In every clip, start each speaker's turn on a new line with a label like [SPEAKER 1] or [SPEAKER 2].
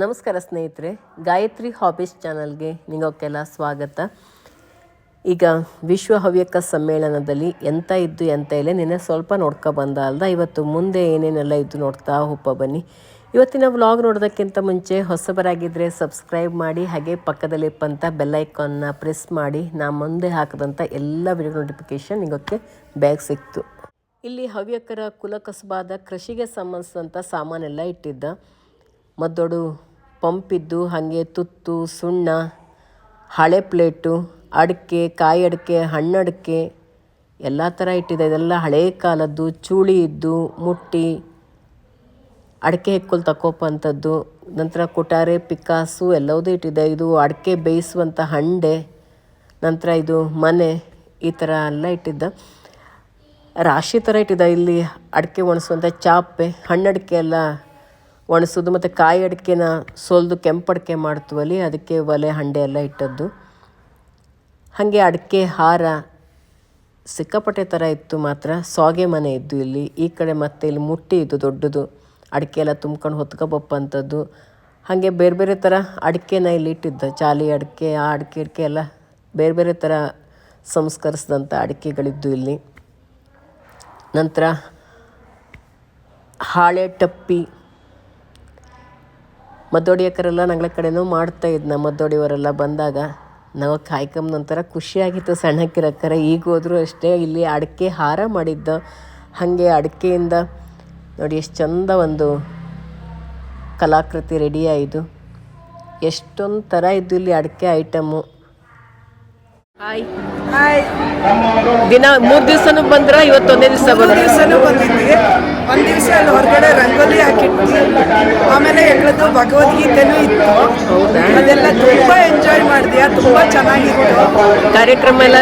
[SPEAKER 1] ನಮಸ್ಕಾರ ಸ್ನೇಹಿತರೆ, ಗಾಯತ್ರಿ ಹಾಬೀಸ್ ಚಾನಲ್ಗೆ ನಿಮಗೆಲ್ಲ ಸ್ವಾಗತ. ಈಗ ವಿಶ್ವ ಹವ್ಯಕ ಸಮ್ಮೇಳನದಲ್ಲಿ ಎಂತ ಇದ್ದು ಎಂತ ಇಲ್ಲ, ನಿನ್ನೆ ಸ್ವಲ್ಪ ನೋಡ್ಕೊ ಬಂದ ಅಲ್ದ, ಇವತ್ತು ಮುಂದೆ ಏನೇನೆಲ್ಲ ಇದ್ದು ನೋಡ್ತಾ ಹೋಪ ಬನ್ನಿ. ಇವತ್ತಿನ ವ್ಲಾಗ್ ನೋಡೋದಕ್ಕಿಂತ ಮುಂಚೆ ಹೊಸಬರಾಗಿದ್ದರೆ ಸಬ್ಸ್ಕ್ರೈಬ್ ಮಾಡಿ, ಹಾಗೆ ಪಕ್ಕದಲ್ಲಿ ಇಪ್ಪಂಥ ಬೆಲ್ಲೈಕಾನ್ನ ಪ್ರೆಸ್ ಮಾಡಿ, ನಾ ಮುಂದೆ ಹಾಕಿದಂಥ ಎಲ್ಲ ವಿಡಿಯೋ ನೋಟಿಫಿಕೇಷನ್ ನಿಮಗೆ ಬ್ಯಾಗ್ ಸಿಕ್ತು. ಇಲ್ಲಿ ಹವ್ಯಕರ ಕುಲಕಸಬಾದ ಕೃಷಿಗೆ ಸಂಬಂಧಿಸಿದಂಥ ಸಾಮಾನೆಲ್ಲ ಇಟ್ಟಿದ್ದ. ಮದ್ದೊಡು ಪಂಪಿದ್ದು ಹಾಗೆ ತುತ್ತು, ಸುಣ್ಣ, ಹಳೆ ಪ್ಲೇಟು, ಅಡಿಕೆ ಕಾಯಿ ಅಡಿಕೆ ಹಣ್ಣಡಿಕೆ, ಎಲ್ಲ ಥರ ಇಟ್ಟಿದೆ. ಇದೆಲ್ಲ ಹಳೆ ಕಾಲದ್ದು, ಚೂಳಿ ಇದ್ದು, ಮುಟ್ಟಿ, ಅಡಿಕೆ ಹೆಕ್ಕಲು ತಕೋಪಂಥದ್ದು ನಂತರ ಕುಟಾರೆ ಪಿಕಾಸು ಎಲ್ಲವುದೂ ಇಟ್ಟಿದೆ. ಇದು ಅಡಿಕೆ ಬೇಯಿಸುವಂಥ ಹಂಡೆ, ನಂತರ ಇದು ಮನೆ, ಈ ಥರ ಎಲ್ಲ ಇಟ್ಟಿದ್ದ. ರಾಶಿ ಥರ ಇಟ್ಟಿದ್ದ. ಇಲ್ಲಿ ಅಡಿಕೆ ಒಣಸುವಂಥ ಚಾಪೆ, ಹಣ್ಣಡಿಕೆ ಎಲ್ಲ ಒಣಸೋದು ಮತ್ತು ಕಾಯಿ ಅಡಿಕೆನ ಸೋಲ್ದು ಕೆಂಪಡಿಕೆ ಮಾಡ್ತೀವಲ್ಲಿ ಅದಕ್ಕೆ ಒಲೆ, ಹಂಡೆ ಎಲ್ಲ ಇಟ್ಟದ್ದು. ಹಾಗೆ ಅಡಿಕೆ ಹಾರ ಸಿಕ್ಕಾಪಟ್ಟೆ ಥರ ಇತ್ತು ಮಾತ್ರ. ಸಾಗೆ ಮನೆ ಇದ್ದು ಇಲ್ಲಿ. ಈ ಕಡೆ ಮತ್ತೆ ಇಲ್ಲಿ ಮುಟ್ಟಿ ಇದ್ದು ದೊಡ್ಡದು. ಅಡಿಕೆ ಎಲ್ಲ ತುಂಬ್ಕೊಂಡು ಹೊತ್ಕೊಬಪ್ಪಂಥದ್ದು ಹಾಗೆ ಬೇರೆ ಬೇರೆ ಥರ ಅಡಿಕೆನ ಇಲ್ಲಿ ಇಟ್ಟಿದ್ದ. ಚಾಲಿ ಅಡಿಕೆ, ಆ ಅಡಿಕೆ ಅಡಿಕೆ ಎಲ್ಲ ಬೇರೆ ಬೇರೆ ಥರ ಸಂಸ್ಕರಿಸಿದಂಥ ಅಡಿಕೆಗಳಿದ್ದು ಇಲ್ಲಿ. ನಂತರ ಹಾಳೆ, ಟಪ್ಪಿ ಮದ್ದೊಡಿಯಕರೆಲ್ಲ ನಂಗಳ ಕಡೆನೂ ಮಾಡ್ತಾ ಇದ್ನ, ಮದ್ದೊಡಿಯವರೆಲ್ಲ ಬಂದಾಗ. ನಾವು ಕಾಯ್ಕೊಂಬ ನಂತರ ಖುಷಿಯಾಗಿತ್ತು ಸಣ್ಣಕ್ಕಿರಕ್ಕರೆ. ಈಗ ಹೋದರೂ ಅಷ್ಟೇ ಇಲ್ಲಿ ಅಡಿಕೆ ಹಾರ ಮಾಡಿದ್ದ. ಹಾಗೆ ಅಡಿಕೆಯಿಂದ ನೋಡಿ ಎಷ್ಟು ಚಂದ ಒಂದು ಕಲಾಕೃತಿ ರೆಡಿ ಆಯಿತು ಎಷ್ಟೊಂದು ಥರ ಇದ್ದು ಇಲ್ಲಿ ಅಡಿಕೆ ಐಟಮು. ಹಾಯ್ ದಿನ ಮೂರು ದಿವಸನೂ ಬಂದ್ರ? ಇವತ್ತೊಂದೇ ದಿವಸ ಬಂದ್ರ?
[SPEAKER 2] ದಿವಸನೂ ಬಂದಿದ್ವಿ ಒಂದ್ ದಿವಸ ಅಲ್ಲಿ ಹೊರಗಡೆ ರಂಗೋಲಿ ಹಾಕಿಟ್ವಿ ಆಮೇಲೆ ಎಲ್ಲದು ಭಗವದ್ಗೀತೆನೂ ಇತ್ತು. ಅದೆಲ್ಲ ತುಂಬಾ ಎಂಜಾಯ್ ಮಾಡಿದ್ಯಾ? ತುಂಬಾ ಚೆನ್ನಾಗಿತ್ತು.
[SPEAKER 1] ಕಾರ್ಯಕ್ರಮ ಎಲ್ಲ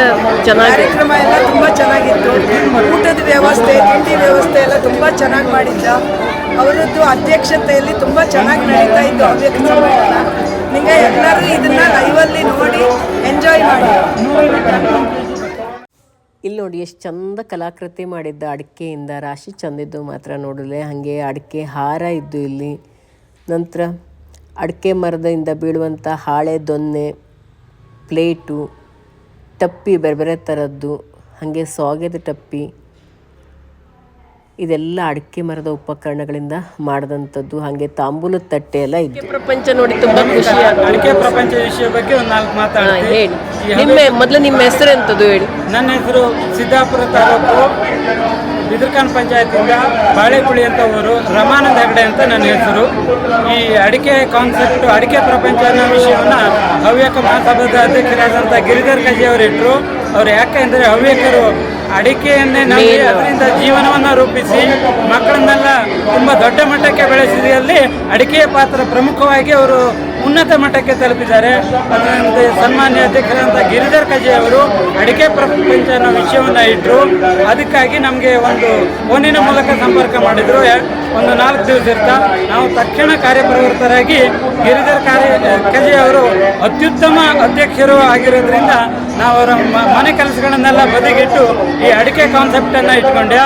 [SPEAKER 1] ಚೆನ್ನಾಗಿ
[SPEAKER 2] ಕಾರ್ಯಕ್ರಮ ಎಲ್ಲ ತುಂಬಾ ಚೆನ್ನಾಗಿತ್ತು. ಊಟದ ವ್ಯವಸ್ಥೆ ತಿಂಡಿ ವ್ಯವಸ್ಥೆ ಎಲ್ಲ ತುಂಬಾ ಚೆನ್ನಾಗಿ ಮಾಡಿದ್ದ. ಅವರದ್ದು ಅಧ್ಯಕ್ಷತೆಯಲ್ಲಿ ತುಂಬಾ ಚೆನ್ನಾಗಿ ನಡೀತಾ ಇತ್ತು ಅವ್ಯಕ್ತ ನಿಮಗೆ ಎಲ್ಲರೂ ಇದನ್ನ ಲೈವಲ್ಲಿ ನೋಡಿ ಎಂಜಾಯ್ ಮಾಡಿ.
[SPEAKER 1] ಇಲ್ಲಿ ನೋಡಿ ಎಷ್ಟು ಚಂದ ಕಲಾಕೃತಿ ಮಾಡಿದ್ದ ಅಡಿಕೆಯಿಂದ ರಾಶಿ ಚಂದಿದ್ದು ಮಾತ್ರ ನೋಡಲೆ, ಹಾಗೆ ಅಡಿಕೆ ಹಾರ ಇದ್ದು ಇಲ್ಲಿ. ನಂತರ ಅಡಿಕೆ ಮರದಿಂದ ಬೀಳುವಂಥ ಹಾಳೆ, ದೊನ್ನೆ, ಪ್ಲೇಟು, ಟಪ್ಪಿ, ಬೇರೆ ಬೇರೆ ಥರದ್ದು ಹಾಗೆ ಸೋಗೆದ ಟಪ್ಪಿ. ಇದೆಲ್ಲ ಅಡಿಕೆ ಮರದ ಉಪಕರಣಗಳಿಂದ ಮಾಡಿದಂಥದ್ದು. ಹಾಗೆ ತಾಂಬೂಲದ ತಟ್ಟೆ ಎಲ್ಲ ಇದೆ. ಪ್ರಪಂಚ ನೋಡಿ ತುಂಬಾ ಖುಷಿ
[SPEAKER 3] ಅಡಿಕೆ ಪ್ರಪಂಚ ವಿಷಯ ಬಗ್ಗೆ ಒಂದು ನಾಲ್ಕು ಮಾತಾಡ್ತೀನಿ.
[SPEAKER 1] ಹೇಳಿ. ನಿಮ್ಮ ಮೊದಲು ನಿಮ್ಮ ಹೆಸರು ಎಂಥದ್ದು ಹೇಳಿ.
[SPEAKER 3] ನನ್ನ ಹೆಸರು ಸಿದ್ದಾಪುರ ತಾಲೂಕು ಬಿದರ್ಖಾನ್ ಪಂಚಾಯತಿಂದ ಬಾಳೆಕುಳಿ ಅಂತ ಊರು ರಮಾನಂದ ಹೆಗಡೆ ಅಂತ ನನ್ನ ಹೆಸರು. ಈ ಅಡಿಕೆ ಕಾನ್ಸೆಪ್ಟ್ ಅಡಿಕೆ ಪ್ರಪಂಚ ಅನ್ನೋ ವಿಷಯವನ್ನ ಹವ್ಯಕ ಮಹಾಸಭಾದ ಅಧ್ಯಕ್ಷರಾದಂಥ ಗಿರಿಧರ್ ಕಜಿ ಅವರು ಇಟ್ಟರು ಅವ್ರು ಯಾಕೆ ಅಂದರೆ ಹವ್ಯಕರು ಅಡಿಕೆಯನ್ನೇ ನಮಗೆ ಅದರಿಂದ ಜೀವನವನ್ನು ರೂಪಿಸಿ ಮಕ್ಕಳನ್ನೆಲ್ಲ ತುಂಬ ದೊಡ್ಡ ಮಟ್ಟಕ್ಕೆ ಬೆಳೆಸಿದಲ್ಲಿ ಅಡಿಕೆಯ ಪಾತ್ರ ಪ್ರಮುಖವಾಗಿ ಅವರು ಉನ್ನತ ಮಟ್ಟಕ್ಕೆ ತಲುಪಿದ್ದಾರೆ. ಅದರಂತೆ ಸನ್ಮಾನ್ಯ ಅಧ್ಯಕ್ಷರಾದಂಥ ಗಿರಿಧರ್ ಕಜೆ ಅವರು ಅಡಿಕೆ ಪ್ರಪಂಚ ಅನ್ನೋ ವಿಷಯವನ್ನು ಇಟ್ಟರು ಅದಕ್ಕಾಗಿ ನಮಗೆ ಒಂದು ಫೋನಿನ ಮೂಲಕ ಸಂಪರ್ಕ ಮಾಡಿದರು. ಒಂದು ನಾಲ್ಕು ದಿವಸ ಇರ್ತಾ. ನಾವು ತಕ್ಷಣ ಕಾರ್ಯಪ್ರವೃತ್ತರಾಗಿ ಗಿರಿಧರ್ ಕಾರ್ಯ, ಕಜೆ ಅವರು ಅತ್ಯುತ್ತಮ ಅಧ್ಯಕ್ಷರು ಆಗಿರೋದ್ರಿಂದ ನಾವು ಅವರ ಮನೆ ಕೆಲಸಗಳನ್ನೆಲ್ಲ ಬದಿಗಿಟ್ಟು ಈ ಅಡಿಕೆ ಕಾನ್ಸೆಪ್ಟನ್ನು ಇಟ್ಕೊಂಡೆ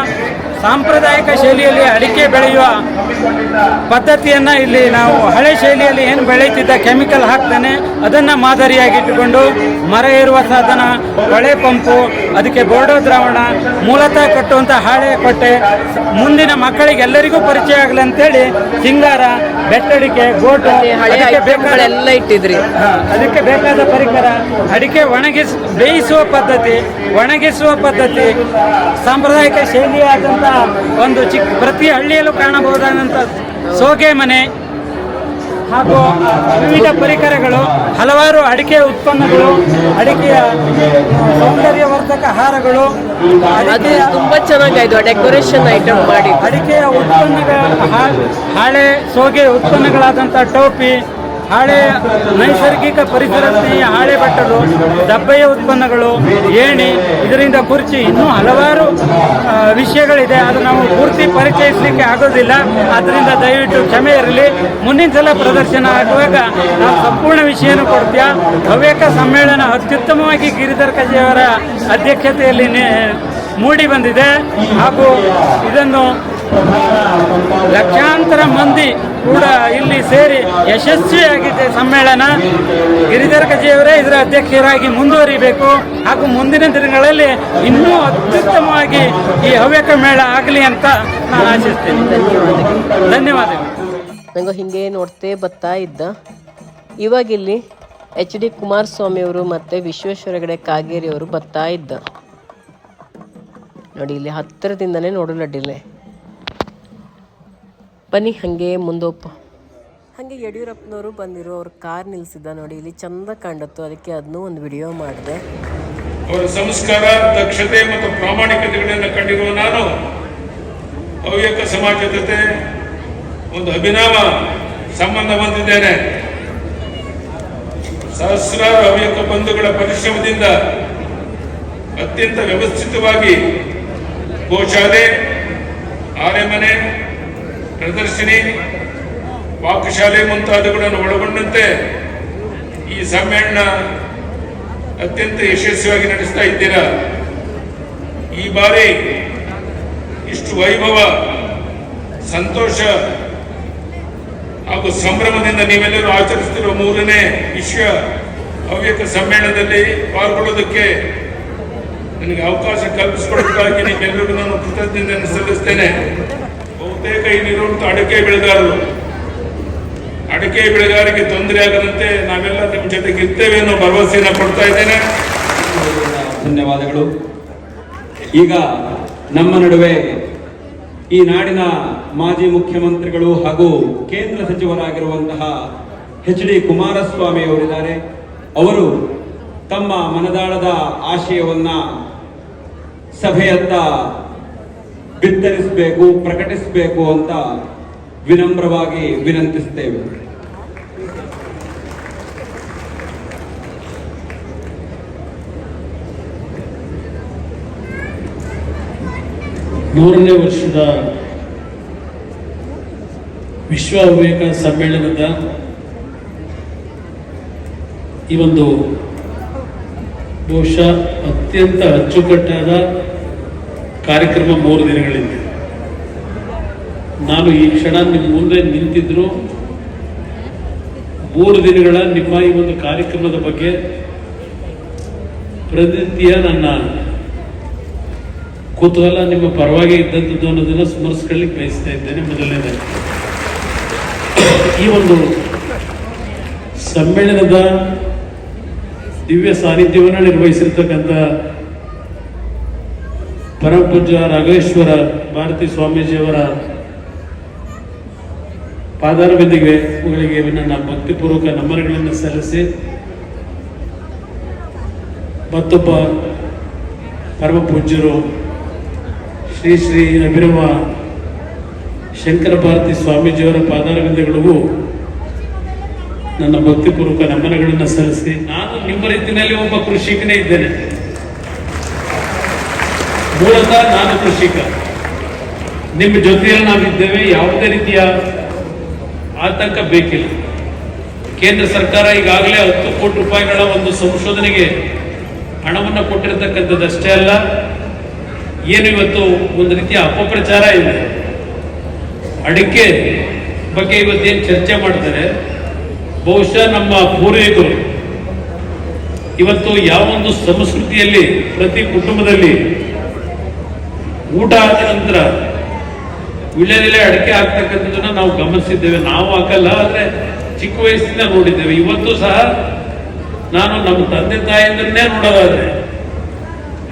[SPEAKER 3] ಸಾಂಪ್ರದಾಯಿಕ ಶೈಲಿಯಲ್ಲಿ ಅಡಿಕೆ ಬೆಳೆಯುವ ಪದ್ಧತಿಯನ್ನು ಇಲ್ಲಿ ನಾವು ಹಳೆ ಶೈಲಿಯಲ್ಲಿ ಏನು ಬೆಳೆಯುತ್ತಿದ್ದ ಕೆಮಿಕಲ್ ಹಾಕ್ತಾನೆ ಅದನ್ನು ಮಾದರಿಯಾಗಿ ಇಟ್ಟುಕೊಂಡು ಮರ ಇರುವ ಸಾಧನ ಹೊಳೆ ಪಂಪು ಅದಕ್ಕೆ ಬೋರ್ಡೋ ದ್ರಾವಣ ಮೂಲತಃ ಕಟ್ಟುವಂಥ ಹಾಳೆ ಕೊಟ್ಟೆ. ಮುಂದಿನ ಮಕ್ಕಳಿಗೆ ಎಲ್ಲರಿಗೂ ಪರಿಚಯ ಆಗಲಿ ಅಂತೇಳಿ ಸಿಂಗಾರ ಬೆಟ್ಟಡಿಕೆ ಗೋಟು
[SPEAKER 1] ಹಳೆ
[SPEAKER 3] ಅದಕ್ಕೆ ಬೇಕಾದ
[SPEAKER 1] ಐಟಮ್ಗಳೆಲ್ಲ ಇಟ್ಟಿದ್ರಿ.
[SPEAKER 3] ಅದಕ್ಕೆ ಬೇಕಾದ ಪರಿಕರ ಅಡಿಕೆ ಒಣಗಿಸ್ ಬೇಯಿಸುವ ಪದ್ಧತಿ ಒಣಗಿಸುವ ಪದ್ಧತಿ ಸಾಂಪ್ರದಾಯಿಕ ಶೈಲಿಯಾದಂಥ ಒಂದು ಚಿಕ್ಕ ಪ್ರತಿ ಹಳ್ಳಿಯಲ್ಲೂ ಕಾಣಬಹುದಾದಂಥ ಸೋಗೆ ಮನೆ ಹಾಗೂ ವಿವಿಧ ಪರಿಕರಗಳು ಹಲವಾರು ಅಡಿಕೆ ಉತ್ಪನ್ನಗಳು ಅಡಿಕೆಯ ಸೌಂದರ್ಯವರ್ಧಕ ಹಾರಗಳು
[SPEAKER 1] ಅದು ತುಂಬಾ ಚೆನ್ನಾಗಾಯ್ತು ಡೆಕೋರೇಷನ್ ಐಟಮ್ ಮಾಡಿ
[SPEAKER 3] ಅಡಿಕೆಯ ಉತ್ಪನ್ನಗಳ ಹಾಳೆ ಸೋಗೆ ಉತ್ಪನ್ನಗಳಾದಂಥ ಟೋಪಿ ಹಾಳೆ ನೈಸರ್ಗಿಕ ಪರಿಸರ ಸ್ನೇಹಿ ಹಾಳೆ ಬಟ್ಟಲು, ದಬ್ಬೆಯ ಉತ್ಪನ್ನಗಳು, ಏಣಿ, ಇದರಿಂದ ಕುರ್ಚಿ, ಇನ್ನೂ ಹಲವಾರು ವಿಷಯಗಳಿದೆ. ಅದು ನಾವು ಪೂರ್ತಿ ಪರಿಚಯಿಸಲಿಕ್ಕೆ ಆಗೋದಿಲ್ಲ. ಅದರಿಂದ ದಯವಿಟ್ಟು ಕ್ಷಮೆ ಇರಲಿ. ಮುಂದಿನ ಸಲ ಪ್ರದರ್ಶನ ಆಗುವಾಗ ನಾವು ಸಂಪೂರ್ಣ ವಿಷಯನೂ ಕೊಡ್ತೀಯ? ಹವ್ಯಕ ಸಮ್ಮೇಳನ ಅತ್ಯುತ್ತಮವಾಗಿ ಗಿರಿಧರ್ ಕಜೆಯವರ ಅಧ್ಯಕ್ಷತೆಯಲ್ಲಿ ಮೂಡಿ ಬಂದಿದೆ. ಹಾಗೂ ಇದನ್ನು ಲಕ್ಷಾಂತರ ಮಂದಿ ಕೂಡ ಇಲ್ಲಿ ಸೇರಿ ಯಶಸ್ವಿಯಾಗಿದೆ ಸಮ್ಮೇಳನ. ಗಿರಿಧರ ಕಜಿಯವರೇ ಇದರ ಅಧ್ಯಕ್ಷರಾಗಿ ಮುಂದುವರಿಬೇಕು. ಹಾಗೂ ಮುಂದಿನ ದಿನಗಳಲ್ಲಿ ಇನ್ನೂ ಅತ್ಯುತ್ತಮವಾಗಿ ಈ ಹವ್ಯಕ ಮೇಳ ಆಗಲಿ ಅಂತ ನಾನು ಆಶಿಸ್ತೇನೆ. ಧನ್ಯವಾದಗಳು.
[SPEAKER 1] ನಂಗೆ ಹಿಂಗೆ ನೋಡ್ತೇ ಬರ್ತಾ ಇದ್ದ. ಇವಾಗಿಲ್ಲಿ ಎಚ್ ಡಿ ಕುಮಾರಸ್ವಾಮಿ ಅವರು ಮತ್ತು ವಿಶ್ವೇಶ್ವರ ಹೆಗಡೆ ಕಾಗೇರಿ ಅವರು ಬರ್ತಾ ಇದ್ದ. ನೋಡಿ, ಇಲ್ಲಿ ಹತ್ತಿರದಿಂದನೇ ನೋಡಲಡ್ಡಿಲ್ಲೇ ಬನ್ನಿ ಹಾಗೆ ಮುಂದೋಪ ಹಾಗೆ ಯಡಿಯೂರಪ್ಪನವರು ಬಂದಿರೋ ಅವ್ರ ಕಾರ್ ನಿಲ್ಲಿಸಿದ್ದ ನೋಡಿ ಇಲ್ಲಿ ಚಂದ ಕಾಣತ್ತು ಅದಕ್ಕೆ ಅದನ್ನೂ ಒಂದು ವಿಡಿಯೋ ಮಾಡಿದೆ.
[SPEAKER 4] ಅವರ ಸಂಸ್ಕಾರ ದಕ್ಷತೆ ಮತ್ತು ಪ್ರಾಮಾಣಿಕತೆಗಳನ್ನು ಕಂಡಿರುವ ನಾನು ಹವ್ಯಕ ಸಮಾಜದ ಜೊತೆ ಒಂದು ಅಭಿನವ ಸಂಬಂಧ ಹೊಂದಿದ್ದೇನೆ. ಸಹಸ್ರಾರು ಹವ್ಯಕ ಬಂಧುಗಳ ಪರಿಶ್ರಮದಿಂದ ಅತ್ಯಂತ ವ್ಯವಸ್ಥಿತವಾಗಿ ಗೋಶಾಲೆ ಆರೆಮನೆ ಪ್ರದರ್ಶಿನಿ ಪಾಕಶಾಲೆ ಮುಂತಾದವುಗಳನ್ನು ಒಳಗೊಂಡಂತೆ ಈ ಸಮ್ಮೇಳನ ಅತ್ಯಂತ ಯಶಸ್ವಿಯಾಗಿ ನಡೆಸ್ತಾ ಇದ್ದೀರಾ? ಈ ಬಾರಿ ಇಷ್ಟು ವೈಭವ, ಸಂತೋಷ ಹಾಗೂ ಸಂಭ್ರಮದಿಂದ ನೀವೆಲ್ಲರೂ ಆಚರಿಸುತ್ತಿರುವ ಮೂರನೇ ವಿಶ್ವ ಹವ್ಯಕ ಸಮ್ಮೇಳನದಲ್ಲಿ ಪಾಲ್ಗೊಳ್ಳೋದಕ್ಕೆ ನನಗೆ ಅವಕಾಶ ಕಲ್ಪಿಸಿಕೊಡೋದಕ್ಕಾಗಿ ನಿಮ್ಮೆಲ್ಲರಿಗೂ ನಾನು ಕೃತಜ್ಞತೆಯನ್ನು ಸಲ್ಲಿಸ್ತೇನೆ. ಬಹುತೇಕ ಇಲ್ಲಿರುವಂಥ ಅಡಿಕೆ ಬೆಳೆಗಾರರು. ಅಡಿಕೆ ಬೆಳೆಗಾರರಿಗೆ ತೊಂದರೆ ಆಗದಂತೆ ನಾವೆಲ್ಲ ನಿಮ್ಮ ಜೊತೆಗೆ ಇರ್ತೇವೆ ಅನ್ನೋ ಭರವಸೆಯನ್ನು ಕೊಡ್ತಾ ಇದ್ದೇನೆ.
[SPEAKER 5] ಧನ್ಯವಾದಗಳು. ಈಗ ನಮ್ಮ ನಡುವೆ ಈ ನಾಡಿನ ಮಾಜಿ ಮುಖ್ಯಮಂತ್ರಿಗಳು ಹಾಗೂ ಕೇಂದ್ರ ಸಚಿವರಾಗಿರುವಂತಹ ಎಚ್ ಡಿ ಕುಮಾರಸ್ವಾಮಿ ಅವರಿದ್ದಾರೆ. ಅವರು ತಮ್ಮ ಮನದಾಳದ ಆಶಯವನ್ನ ಸಭೆಯತ್ತ ಬಿತ್ತರಿಸಬೇಕು, ಪ್ರಕಟಿಸಬೇಕು ಅಂತ ವಿನಮ್ರವಾಗಿ ವಿನಂತಿಸ್ತೇವೆ.
[SPEAKER 6] ಮೂರನೇ ವರ್ಷದ ವಿಶ್ವ ವಿವೇಕ ಸಮ್ಮೇಳನದ ಈ ಒಂದು ಬಹುಶಃ ಅತ್ಯಂತ ಅಚ್ಚುಕಟ್ಟಾದ ಕಾರ್ಯಕ್ರಮ ಮೂರು ದಿನಗಳಿಂದ. ನಾನು ಈ ಕ್ಷಣ ನಿಮ್ಮ ಮುಂದೆ ನಿಂತಿದ್ರು. ಮೂರು ದಿನಗಳ ನಿಮ್ಮ ಈ ಒಂದು ಕಾರ್ಯಕ್ರಮದ ಬಗ್ಗೆ ಪ್ರತಿನಿತ್ಯ ನನ್ನ ಕುತೂಹಲ, ನಿಮ್ಮ ಪರವಾಗಿ ಇದ್ದಂಥದ್ದು ಅನ್ನೋದನ್ನು ಸ್ಮರಿಸ್ಕೊಳ್ಳಿಕ್ಕೆ ಬಯಸ್ತಾ ಇದ್ದೇನೆ ಮೊದಲನೇದಾಗಿ. ಈ ಒಂದು ಸಮ್ಮೇಳನದ ದಿವ್ಯ ಸಾನ್ನಿಧ್ಯವನ್ನು ನಿರ್ವಹಿಸಿರ್ತಕ್ಕಂಥ ಪರಮಪೂಜ್ಯ ರಾಘವೇಶ್ವರ ಭಾರತಿ ಸ್ವಾಮೀಜಿಯವರ ಪಾದಾರವಿಂದಿಗೆ ಗಳಿಗೆ ನನ್ನ ಭಕ್ತಿಪೂರ್ವಕ ನಮನಗಳನ್ನು ಸಲ್ಲಿಸಿ ಮತ್ತೊಬ್ಬ ಪರಮ ಪೂಜ್ಯರು ಶ್ರೀ ಶ್ರೀ ಅಭಿನವ ಶಂಕರ ಭಾರತಿ ಸ್ವಾಮೀಜಿಯವರ ಪಾದಾರವಿಂದಗಳಿಗೂ ನನ್ನ ಭಕ್ತಿಪೂರ್ವಕ ನಮನಗಳನ್ನು ಸಲ್ಲಿಸಿ ನಾನು ನಿಮ್ಮ ರೀತಿಯಲ್ಲಿ ಒಬ್ಬ ಕೃಷಿಕನೇ ಇದ್ದೇನೆ. ಮೂಲತಃ ನಾನು ಕೃಷಿಕ. ನಿಮ್ಮ ಜೊತೆಯಲ್ಲಿ ನಾವಿದ್ದೇವೆ, ಯಾವುದೇ ರೀತಿಯ ಆತಂಕ ಬೇಕಿಲ್ಲ. ಕೇಂದ್ರ ಸರ್ಕಾರ ಈಗಾಗಲೇ ಹತ್ತು ಕೋಟಿ ರೂಪಾಯಿಗಳ ಒಂದು ಸಂಶೋಧನೆಗೆ ಹಣವನ್ನು ಕೊಟ್ಟಿರತಕ್ಕಂಥದ್ದಷ್ಟೇ ಅಲ್ಲ, ಏನು ಇವತ್ತು ಒಂದು ರೀತಿಯ ಅಪಪ್ರಚಾರ ಇದೆ. ಅಡಿಕೆ ಬಗ್ಗೆ ಇವತ್ತೇನು ಚರ್ಚೆ ಮಾಡ್ತಾರೆ ಬಹುಶಃ ನಮ್ಮ ಪೂರ್ವಿಕರು ಇವತ್ತು ಯಾವೊಂದು ಸಂಸ್ಕೃತಿಯಲ್ಲಿ, ಪ್ರತಿ ಕುಟುಂಬದಲ್ಲಿ ಊಟ ಆದ ನಂತರ ವಿಳೆನೆಲೆ ಅಡಿಕೆ ಆಗ್ತಕ್ಕಂಥದ್ದನ್ನ ನಾವು ಗಮನಿಸಿದ್ದೇವೆ. ನಾವು ಹಾಕಲ್ಲ, ಆದ್ರೆ ಚಿಕ್ಕ ವಯಸ್ಸಿಂದ ನೋಡಿದ್ದೇವೆ. ಇವತ್ತು ಸಹ ನಾನು ನಮ್ಮ ತಂದೆ ತಾಯಿಯನ್ನೇ ನೋಡೋದಾದ್ರೆ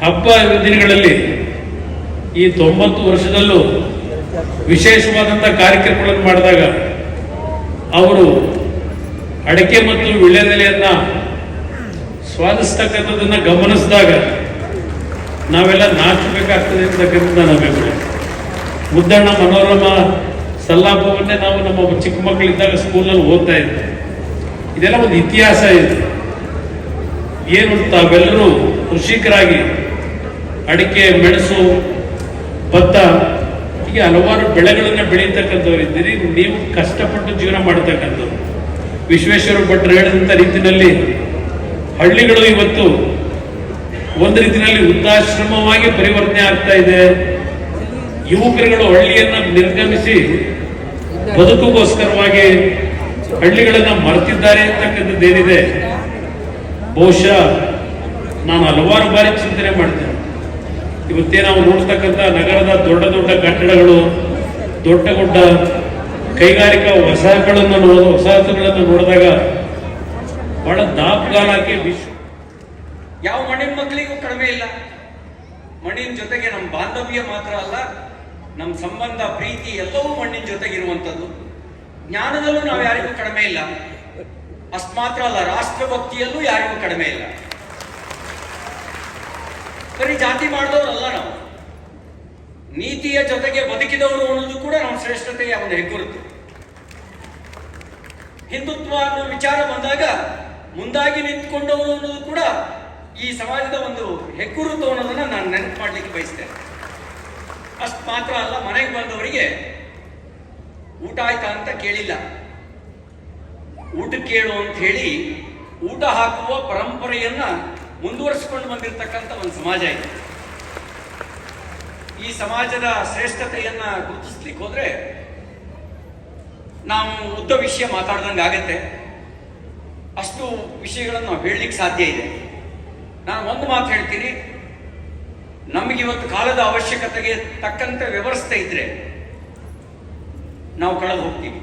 [SPEAKER 6] ಹಬ್ಬ ದಿನಗಳಲ್ಲಿ ಈ ತೊಂಬತ್ತು ವರ್ಷದಲ್ಲೂ ವಿಶೇಷವಾದಂಥ ಕಾರ್ಯಕ್ರಮಗಳನ್ನು ಮಾಡಿದಾಗ ಅವರು ಅಡಿಕೆ ಮತ್ತು ವಿಳ್ಯದೆಲೆಯನ್ನ ಸ್ವಾದಿಸ್ತಕ್ಕಂಥದ್ದನ್ನ ಗಮನಿಸಿದಾಗ ನಾವೆಲ್ಲ ನಾಚಬೇಕಾಗ್ತದೆ ಅಂತಕ್ಕಂಥ ನಮ್ಮ ಮುದ್ದಣ್ಣ ಮನೋರಮ ಸಲ್ಲಾಪವನ್ನೇ ನಾವು ನಮ್ಮ ಚಿಕ್ಕ ಮಕ್ಕಳಿದ್ದಾಗ ಸ್ಕೂಲಲ್ಲಿ ಓದ್ತಾ ಇದ್ದೆ. ಇದೆಲ್ಲ ಒಂದು ಇತಿಹಾಸ ಇದೆ. ಏನು ತಾವೆಲ್ಲರೂ ಕೃಷಿಕರಾಗಿ ಅಡಿಕೆ, ಮೆಣಸು, ಭತ್ತ, ಹೀಗೆ ಹಲವಾರು ಬೆಳೆಗಳನ್ನು ಬೆಳೀತಕ್ಕಂಥವ್ರು ಇದ್ದೀರಿ ನೀವು ಕಷ್ಟಪಟ್ಟು ಜೀವನ ಮಾಡತಕ್ಕಂಥವ್ರು ವಿಶ್ವೇಶ್ವರ ಭಟ್ರು ಹೇಳಿದಂಥ ರೀತಿಯಲ್ಲಿ ಹಳ್ಳಿಗಳು ಇವತ್ತು ಒಂದು ರೀತಿಯಲ್ಲಿ ವೃದ್ಧಾಶ್ರಮವಾಗಿ ಪರಿವರ್ತನೆ ಆಗ್ತಾ ಇದೆ. ಯುವಕರುಗಳು ಹಳ್ಳಿಯನ್ನ ನಿರ್ಗಮಿಸಿ ಬದುಕುಗೋಸ್ಕರವಾಗಿ ಹಳ್ಳಿಗಳನ್ನ ಮರೆತಿದ್ದಾರೆ ಅಂತಕ್ಕಂಥದ್ದೇನಿದೆ. ಬಹುಶಃ ನಾನು ಹಲವಾರು ಬಾರಿ ಚಿಂತನೆ ಮಾಡ್ತೇನೆ. ಇವತ್ತೇ ನಾವು ನೋಡ್ತಕ್ಕಂಥ ನಗರದ ದೊಡ್ಡ ದೊಡ್ಡ ಕಟ್ಟಡಗಳು, ದೊಡ್ಡ ದೊಡ್ಡ ಕೈಗಾರಿಕಾ ವಸಾಹತುಗಳನ್ನು ನೋಡ ವಸಾಹತುಗಳನ್ನು ನೋಡಿದಾಗ ಬಹಳ ದಾಪಗಾಲಕ್ಕೆ ವಿಶ್ವ
[SPEAKER 7] ಯಾವ ಮಣ್ಣಿನ ಮಕ್ಕಳಿಗೂ ಕಡಿಮೆ ಇಲ್ಲ. ಮಣ್ಣಿನ ಜೊತೆಗೆ ನಮ್ಮ ಬಾಂಧವ್ಯ ಮಾತ್ರ ಅಲ್ಲ, ನಮ್ಮ ಸಂಬಂಧ, ಪ್ರೀತಿ ಎಲ್ಲವೂ ಮಣ್ಣಿನ ಜೊತೆಗಿರುವಂಥದ್ದು. ಜ್ಞಾನದಲ್ಲೂ ನಾವು ಯಾರಿಗೂ ಕಡಿಮೆ ಇಲ್ಲ. ಅಷ್ಟು ಮಾತ್ರ ಅಲ್ಲ, ರಾಷ್ಟ್ರಭಕ್ತಿಯಲ್ಲೂ ಯಾರಿಗೂ ಕಡಿಮೆ ಇಲ್ಲ. ಬರೀ ಜಾತಿ ಮಾಡಿದವರಲ್ಲ ನಾವು. ನೀತಿಯ ಜೊತೆಗೆ ಬದುಕಿದವರು ಅನ್ನೋದು ಕೂಡ ನಮ್ಮ ಶ್ರೇಷ್ಠತೆಯ ಒಂದು ಹೆಗ್ಗುರುತು. ಹಿಂದುತ್ವ ಅನ್ನೋ ವಿಚಾರ ಬಂದಾಗ ಮುಂದಾಗಿ ನಿಂತ್ಕೊಂಡವರು ಅನ್ನೋದು ಕೂಡ ಈ ಸಮಾಜದ ಒಂದು ಹೆಗ್ಗುರುತು ಅನ್ನೋದನ್ನ ನಾನು ನೆನಪು ಮಾಡ್ಲಿಕ್ಕೆ ಬಯಸ್ತೇನೆ. ಅಷ್ಟು ಮಾತ್ರ ಅಲ್ಲ, ಮನೆಗೆ ಬಂದವರಿಗೆ ಊಟ ಆಯ್ತಾ ಅಂತ ಕೇಳಿಲ್ಲ. ಊಟ ಕೇಳು ಅಂತ ಹೇಳಿ ಊಟ ಹಾಕುವ ಪರಂಪರೆಯನ್ನ ಮುಂದುವರಿಸಿಕೊಂಡು ಬಂದಿರತಕ್ಕಂಥ ಒಂದು ಸಮಾಜ ಇದೆ. ಈ ಸಮಾಜದ ಶ್ರೇಷ್ಠತೆಯನ್ನ ಗುರುತಿಸ್ಲಿಕ್ಕೆ ಹೋದ್ರೆ ನಾವು ಉದ್ದ ವಿಷಯ ಮಾತಾಡ್ದಂಗೆ ಆಗತ್ತೆ ಅಷ್ಟು ವಿಷಯಗಳನ್ನು ನಾವು ಹೇಳಲಿಕ್ಕೆ ಸಾಧ್ಯ ಇದೆ. ನಾನು ಒಂದು ಮಾತು ಹೇಳ್ತೀನಿ. ನಮಗಿವತ್ತು ಕಾಲದ ಅವಶ್ಯಕತೆಗೆ ತಕ್ಕಂತೆ ವ್ಯವಸ್ಥೆ ಇದ್ರೆ ನಾವು ಕಳೆದು ಹೋಗ್ತೀವಿ.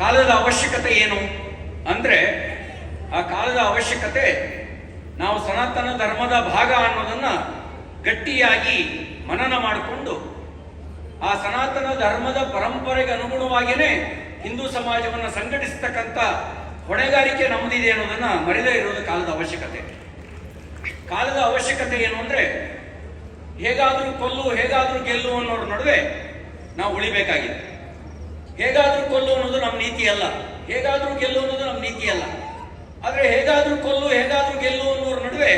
[SPEAKER 7] ಕಾಲದ ಅವಶ್ಯಕತೆ ಏನು ಅಂದ್ರೆ ಆ ಕಾಲದ ಅವಶ್ಯಕತೆ ನಾವು ಸನಾತನ ಧರ್ಮದ ಭಾಗ ಅನ್ನೋದನ್ನು ಗಟ್ಟಿಯಾಗಿ ಮನನ ಮಾಡಿಕೊಂಡು ಆ ಸನಾತನ ಧರ್ಮದ ಪರಂಪರೆಗೆ ಅನುಗುಣವಾಗಿಯೇ ಹಿಂದೂ ಸಮಾಜವನ್ನು ಸಂಘಟಿಸತಕ್ಕಂಥ ಹೊಣೆಗಾರಿಕೆ ನಮ್ಮದಿದೆ ಅನ್ನೋದನ್ನು ಮರೆಯದೇ ಇರೋದು ಕಾಲದ ಅವಶ್ಯಕತೆ. ಕಾಲದ ಅವಶ್ಯಕತೆ ಏನು ಅಂದ್ರೆ ಹೇಗಾದರೂ ಕೊಲ್ಲು, ಹೇಗಾದರೂ ಗೆಲ್ಲು ಅನ್ನೋರ ನಡುವೆ ನಾವು ಉಳಿಬೇಕಾಗಿದೆ. ಹೇಗಾದರೂ ಕೊಲ್ಲು ಅನ್ನೋದು ನಮ್ಮ ನೀತಿ ಅಲ್ಲ. ಹೇಗಾದರೂ ಗೆಲ್ಲು ಅನ್ನೋದು ನಮ್ಮ ನೀತಿ ಅಲ್ಲ. ಆದರೆ ಹೇಗಾದರೂ ಕೊಲ್ಲು, ಹೇಗಾದರೂ ಗೆಲ್ಲು ಅನ್ನೋರ ನಡುವೆ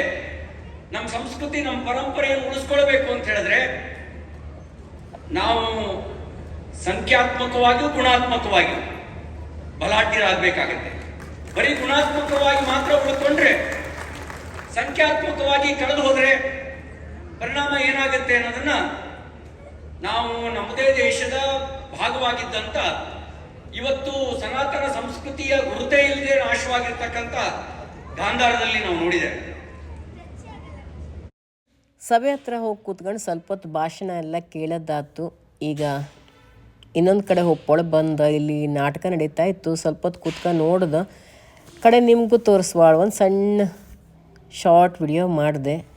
[SPEAKER 7] ನಮ್ಮ ಸಂಸ್ಕೃತಿ, ನಮ್ಮ ಪರಂಪರೆಯನ್ನು ಉಳಿಸ್ಕೊಳ್ಬೇಕು ಅಂತ ಹೇಳಿದ್ರೆ ನಾವು ಸಂಖ್ಯಾತ್ಮಕವಾಗಿಯೂ ಗುಣಾತ್ಮಕವಾಗಿಯೂ ಬಲಾಢ್ಯರಾಗಬೇಕಾಗತ್ತೆ. ಬರೀ ಗುಣಾತ್ಮಕವಾಗಿ ಮಾತ್ರ ಉಳ್ಕೊಂಡ್ರೆ ಸಂಖ್ಯಾತ್ಮಕವಾಗಿ ಕಳೆದು ಹೋದ್ರೆ ಪರಿಣಾಮ ಏನಾಗುತ್ತೆ ಅನ್ನೋದನ್ನ ನಾವು ನಮ್ಮದೇ ದೇಶದ ಭಾಗವಾಗಿದ್ದಂತ ಇವತ್ತು ಸನಾತನ ಸಂಸ್ಕೃತಿಯ ಗುರುತೇ ಇಲ್ಲದೆ ನಾಶವಾಗಿರ್ತಕ್ಕಂಥ ಗಾಂಧಾರದಲ್ಲಿ ನಾವು ನೋಡಿದ್ದೇವೆ.
[SPEAKER 8] ಸಭೆ ಹತ್ರ ಹೋಗಿ ಕೂತ್ಕೊಂಡು ಸ್ವಲ್ಪ ಹೊತ್ತು ಭಾಷಣ ಎಲ್ಲ ಕೇಳೋದಾತು ಈಗ ಇನ್ನೊಂದು ಕಡೆ ಒಪ್ಪೊಳ ಬಂದ, ಇಲ್ಲಿ ನಾಟಕ ನಡೀತಾ ಇತ್ತು. ಸ್ವಲ್ಪ ಹೊತ್ತು ಕೂತ್ಕೊಂಡು ನೋಡ್ದೆ. ಕಡೆ ನಿಮಗೂ ತೋರಿಸುವಾಳ ಒಂದು ಸಣ್ಣ ಶಾರ್ಟ್ ವಿಡಿಯೋ ಮಾಡಿದೆ.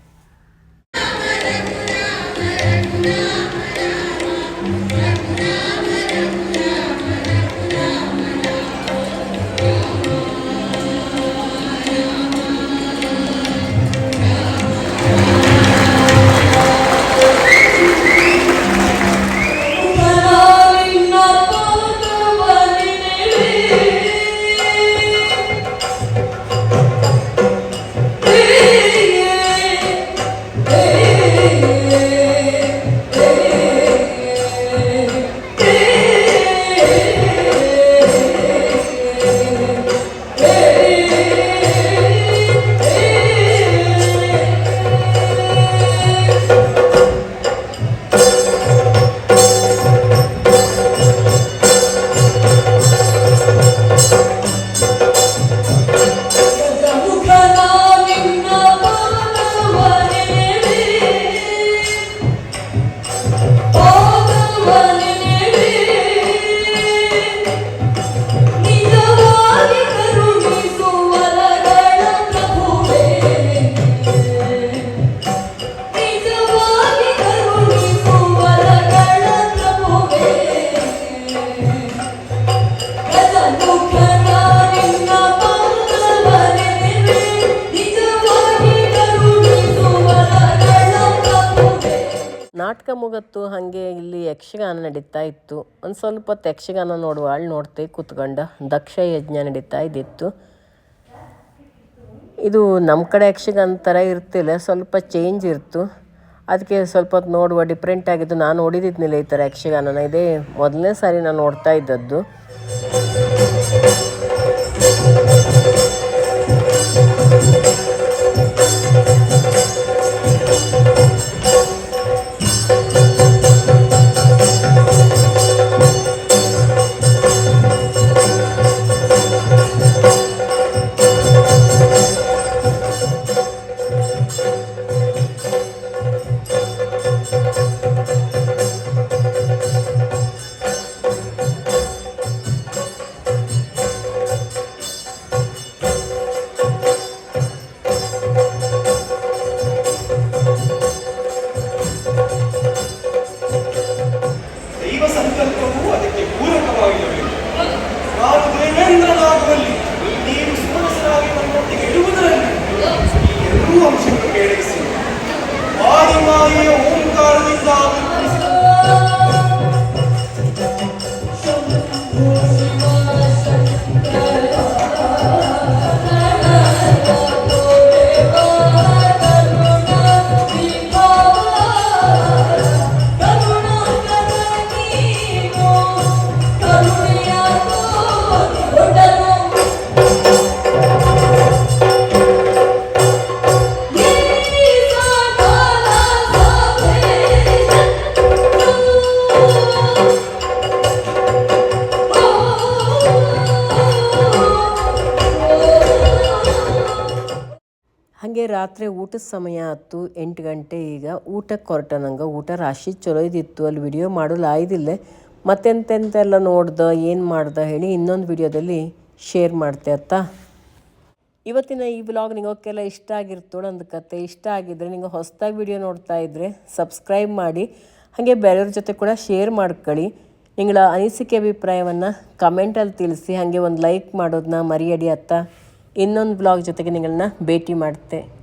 [SPEAKER 8] ನಾಟಕ ಮುಗತ್ತು ಹಾಗೆ ಇಲ್ಲಿ ಯಕ್ಷಗಾನ ನಡೀತಾ ಇತ್ತು. ಒಂದು ಸ್ವಲ್ಪ ಹೊತ್ತು ಯಕ್ಷಗಾನ ನೋಡುವಾಳು ನೋಡ್ತೇ ಕೂತ್ಕೊಂಡ. ದಕ್ಷ ಯಜ್ಞ ನಡೀತಾ ಇದ್ದಿತ್ತು. ಇದು ನಮ್ಮ ಕಡೆ ಯಕ್ಷಗಾನ ಥರ ಇರ್ತಿಲ್ಲ, ಸ್ವಲ್ಪ ಚೇಂಜ್ ಇರ್ತು. ಅದಕ್ಕೆ ಸ್ವಲ್ಪ ಹೊತ್ತು ನೋಡುವ ಡಿಫ್ರೆಂಟ್ ಆಗಿದ್ದು ನಾನು ನೋಡಿದ್ದಿದ್ನಿಲ್ಲ ಈ ಥರ ಯಕ್ಷಗಾನನ. ಇದೇ ಮೊದಲನೇ ಸಾರಿ ನಾನು ನೋಡ್ತಾ ಇದ್ದದ್ದು.
[SPEAKER 1] ಹಾಗೆ ರಾತ್ರಿ ಊಟದ ಸಮಯ ಆಯ್ತು ಎಂಟು ಗಂಟೆ ಈಗ ಊಟಕ್ಕೆ ಹೊರಟ ನಂಗೆ. ಊಟ ರಾಶಿ ಚಲೋ ಇದ್ದಿತ್ತು ಅಲ್ಲಿ ವಿಡಿಯೋ ಮಾಡಲು ಆಯ್ದಿಲ್ಲ. ಮತ್ತೆಂತೆಂತೆಲ್ಲ ನೋಡ್ದೆ, ಏನು ಮಾಡ್ದೆ ಹೇಳಿ ಇನ್ನೊಂದು ವಿಡಿಯೋದಲ್ಲಿ ಶೇರ್ ಮಾಡ್ತೆ ಅತ್ತ. ಇವತ್ತಿನ ಈ ವ್ಲಾಗ್ ನಿಗೋಕ್ಕೆಲ್ಲ ಇಷ್ಟ ಆಗಿರ್ತು ನಂದು ಕತೆ. ಇಷ್ಟ ಆಗಿದ್ರೆ ನಿಮಗೆ ಹೊಸದಾಗಿ ವಿಡಿಯೋ ನೋಡ್ತಾ ಇದ್ದರೆ ಸಬ್ಸ್ಕ್ರೈಬ್ ಮಾಡಿ. ಹಾಗೆ ಬೇರೆಯವ್ರ ಜೊತೆ ಕೂಡ ಶೇರ್ ಮಾಡ್ಕೊಳ್ಳಿ. ನಿಗಳ ಅನಿಸಿಕೆ ಅಭಿಪ್ರಾಯವನ್ನು ಕಮೆಂಟಲ್ಲಿ ತಿಳಿಸಿ. ಹಾಗೆ ಒಂದು ಲೈಕ್ ಮಾಡೋದನ್ನ ಮರಿಯಡಿ ಅತ್ತ. ಇನ್ನೊಂದು ಬ್ಲಾಗ್ ಜೊತೆಗೆ ನಿಗಳನ್ನ ಭೇಟಿ ಮಾಡ್ತೆ.